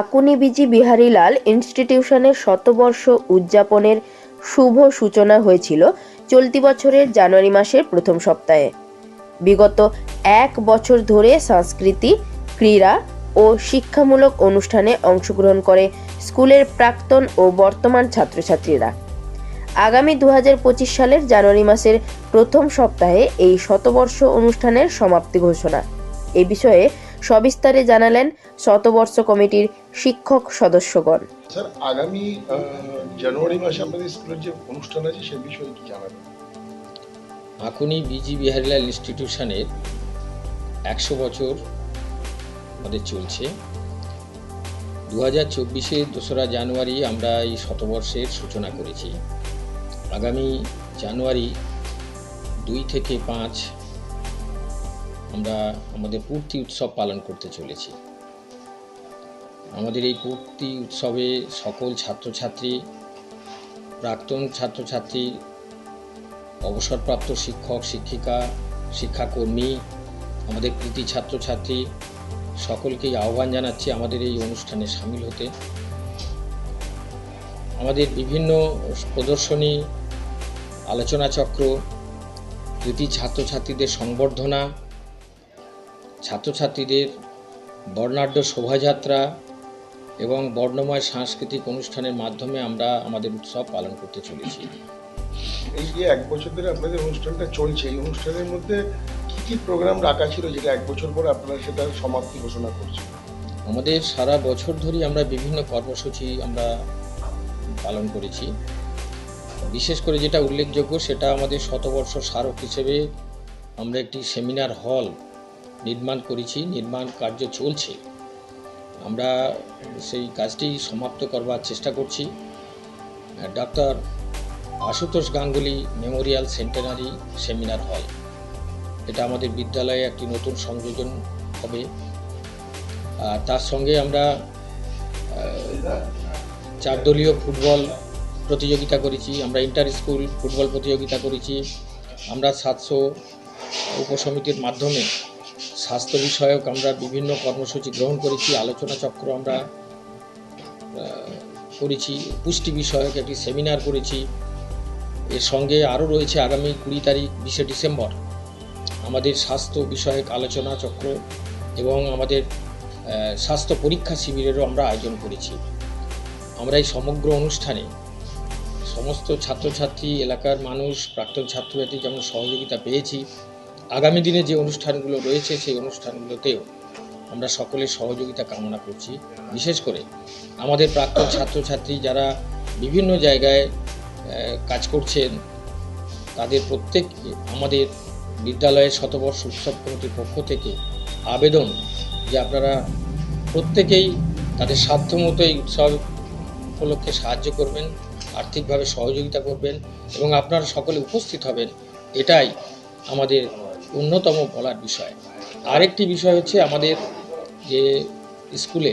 আকুনি busy Biharilal ইনস্টিটিউশনের শতবর্ষ উদযাপনের শুভ সূচনা হয়েছিল চলতি বছরের জানুয়ারি মাসের প্রথম সপ্তাহে। বিগত এক বছর ধরে সংস্কৃতি, ক্রীড়া ও শিক্ষামূলক অনুষ্ঠানে অংশগ্রহণ করে স্কুলের প্রাক্তন ও বর্তমান ছাত্রছাত্রীরা। আগামী দু হাজার পঁচিশ সালের জানুয়ারি মাসের প্রথম সপ্তাহে এই শতবর্ষ অনুষ্ঠানের সমাপ্তি ঘোষণা। এ বিষয়ে সবিস্তারে জানালেন শতবর্ষ কমিটির শিক্ষক সদস্যগণ। স্যার আগামী জানুয়ারি মাসে আপনাদের স্কুলের যে অনুষ্ঠান আছে সে বিষয়ে কি জানাবেন? আকুনি বিজি বিহারীলাল ইনস্টিটিউশনের একশো বছর আমাদের চলছে। দু হাজার চব্বিশে দোসরা জানুয়ারি আমরা এই শতবর্ষের সূচনা করেছি। আগামী জানুয়ারি দুই থেকে পাঁচ আমরা আমাদের পূর্তি উৎসব পালন করতে চলেছি। আমাদের এই পূর্তি উৎসবে সকল ছাত্রছাত্রী, প্রাক্তন ছাত্রছাত্রী, অবসরপ্রাপ্ত শিক্ষক, শিক্ষিকা, শিক্ষাকর্মী, আমাদের কৃতি ছাত্রছাত্রী, সকলকেই আহ্বান জানাচ্ছি আমাদের এই অনুষ্ঠানে সামিল হতে। আমাদের বিভিন্ন প্রদর্শনী আলোচনা চক্র কৃতি ছাত্রছাত্রীদের সংবর্ধনা ছাত্রছাত্রীদের বর্ণাঢ্য শোভাযাত্রা এবং বর্ণময় সাংস্কৃতিক অনুষ্ঠানের মাধ্যমে আমরা আমাদের উৎসব পালন করতে চলেছি। এই যে এক বছর ধরে আপনাদের অনুষ্ঠানটা চলছে এই অনুষ্ঠানের মধ্যে কি কি প্রোগ্রাম রাখা ছিল যেটা এক বছর পরে আপনারা সেটা সমাপ্তি ঘোষণা করছেন? আমাদের সারা বছর ধরেই আমরা বিভিন্ন কর্মসূচি আমরা পালন করেছি। বিশেষ করে যেটা উল্লেখযোগ্য সেটা আমাদের শতবর্ষ স্মারক হিসেবে আমরা একটি সেমিনার হল নির্মাণ করেছি, নির্মাণ কার্য চলছে। আমরা সেই কাজটি সমাপ্ত করবার চেষ্টা করছি। Doctor Ashutosh Ganguly memorial centenary seminar hall. এটা আমাদের বিদ্যালয়ে একটি নতুন সংযোজন হবে। আর তার সঙ্গে আমরা চার দলীয় ফুটবল প্রতিযোগিতা করেছি, আমরা ইন্টার স্কুল ফুটবল প্রতিযোগিতা করেছি। আমরা সাতশো উপসমিতির মাধ্যমে স্বাস্থ্য বিষয়ক আমরা বিভিন্ন কর্মসূচি গ্রহণ করেছি, আলোচনা চক্র আমরা করেছি, পুষ্টি বিষয়ক একটি সেমিনার করেছি। এর সঙ্গে আরও রয়েছে আগামী কুড়ি তারিখ, বিশে ডিসেম্বর, আমাদের স্বাস্থ্য বিষয়ক আলোচনা চক্র এবং আমাদের স্বাস্থ্য পরীক্ষা শিবিরেরও আমরা আয়োজন করেছি। আমরা এই সমগ্র অনুষ্ঠানে সমস্ত ছাত্রছাত্রী, এলাকার মানুষ, প্রাক্তন ছাত্রছাত্রী যেমন সহযোগিতা পেয়েছি আগামী দিনে যে অনুষ্ঠানগুলো রয়েছে, সেই অনুষ্ঠানগুলোতেও আমরা সকলের সহযোগিতা কামনা করছি। বিশেষ করে আমাদের প্রাক্তন ছাত্রছাত্রী যারা বিভিন্ন জায়গায় কাজ করছেন, তাদের প্রত্যেক আমাদের বিদ্যালয়ের শতবর্ষ উৎসব কমিটির পক্ষ থেকে আবেদন যে আপনারা প্রত্যেকেই তাদের সাধ্যমতো এই উৎসব উপলক্ষে সাহায্য করবেন, আর্থিকভাবে সহযোগিতা করবেন এবং আপনারা সকলে উপস্থিত হবেন, এটাই আমাদের অন্যতম বলার বিষয়। আরেকটি বিষয় হচ্ছে আমাদের যে স্কুলে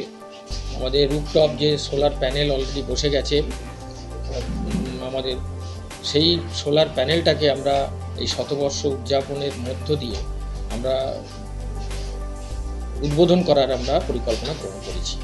আমাদের রুপটপ যে সোলার প্যানেল অলরেডি বসে গেছে আমাদের সেই সোলার প্যানেলটাকে আমরা এই শতবর্ষ উদযাপনের মধ্য দিয়ে আমরা উদ্বোধন করার আমরা পরিকল্পনা গ্রহণ করেছি।